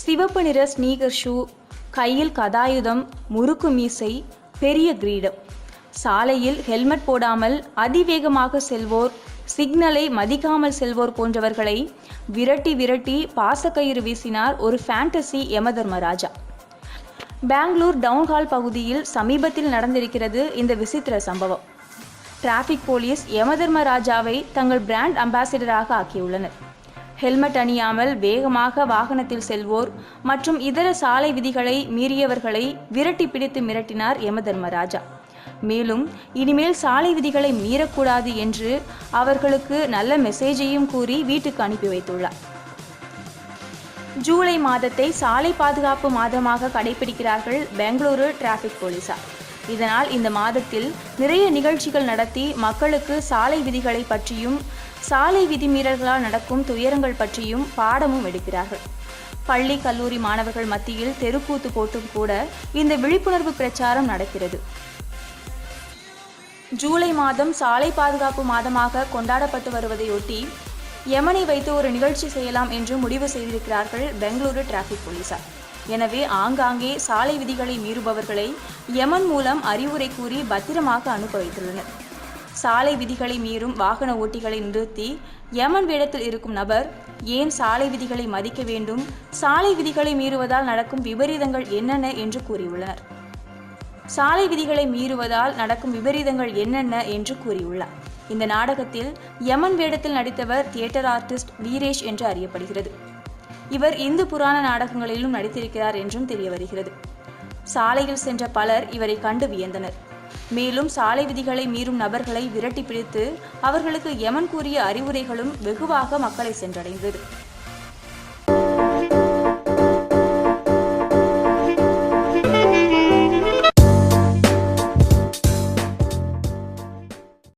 சிவப்பு நிற ஸ்னீகர் ஷூ கையில் கதாயுதம் முறுக்கு மீசை பெரிய கிரீடம். சாலையில் ஹெல்மெட் போடாமல் அதிவேகமாக செல்வோர் சிக்னலை மதிக்காமல் செல்வோர் போன்றவர்களை விரட்டி விரட்டி பாசக்கயிறு வீசினார் ஒரு ஃபேண்டசி யமதர்மராஜா. பெங்களூர் டவுன்ஹால் பகுதியில் சமீபத்தில் நடந்திருக்கிறது இந்த விசித்திர சம்பவம். டிராஃபிக் போலீஸ் யமதர்மராஜாவை தங்கள் பிராண்ட் அம்பாசிடராக ஆக்கியுள்ளனர். ஹெல்மெட் அணியாமல் வேகமாக வாகனத்தில் செல்வோர் மற்றும் இதர சாலை விதிகளை மீறியவர்களை விரட்டி பிடித்து மிரட்டினார் யமதர்மராஜா. மேலும் இனிமேல் சாலை விதிகளை மீறக்கூடாது என்று அவர்களுக்கு நல்ல மெசேஜையும் கூறி வீட்டுக்கு அனுப்பி வைத்துள்ளார். ஜூலை மாதத்தை சாலை பாதுகாப்பு மாதமாக கடைபிடிக்கிறார்கள் பெங்களூரு டிராஃபிக் போலீசார். இதனால் இந்த மாதத்தில் நிறைய நிகழ்ச்சிகள் நடத்தி மக்களுக்கு சாலை விதிகளை பற்றியும் சாலை விதிமீறல்களால் நடக்கும் துயரங்கள் பற்றியும் பாடமும் எடுக்கிறார்கள். பள்ளி கல்லூரி மாணவர்கள் மத்தியில் தெருக்கூத்து போட்டும் கூட இந்த விழிப்புணர்வு பிரச்சாரம் நடக்கிறது. ஜூலை மாதம் சாலை பாதுகாப்பு மாதமாக கொண்டாடப்பட்டு வருவதையொட்டி யமனை வைத்து ஒரு நிகழ்ச்சி செய்யலாம் என்று முடிவு செய்திருக்கிறார்கள் பெங்களூரு டிராஃபிக் போலீசார். எனவே ஆங்காங்கே சாலை விதிகளை மீறுபவர்களை யமன் மூலம் அறிவுரை கூறி பத்திரமாக அனுப்ப வைத்துள்ளனர். சாலை விதிகளை மீறும் வாகன ஓட்டிகளை நிறுத்தி யமன் வேடத்தில் இருக்கும் நபர் ஏன் சாலை விதிகளை மதிக்க வேண்டும்? சாலை விதிகளை மீறுவதால் நடக்கும் விபரீதங்கள் என்னென்ன என்று கூறியுள்ளனர் சாலை விதிகளை மீறுவதால் நடக்கும் விபரீதங்கள் என்னென்ன என்று கூறியுள்ளார். இந்த நாடகத்தில் யமன் வேடத்தில் நடித்தவர் தியேட்டர் ஆர்டிஸ்ட் வீரேஷ் என்று அறியப்படுகிறது. இவர் இந்து புராண நாடகங்களிலும் நடித்திருக்கிறார் என்றும் தெரிய வருகிறது. சாலையில் சென்ற பலர் இவரை கண்டு வியந்தனர். மேலும் சாலை விதிகளை மீறும் நபர்களை விரட்டி பிடித்து அவர்களுக்கு யமன் கூறிய அறிவுரைகளும் வெகுவாக மக்களை சென்றடைந்தது.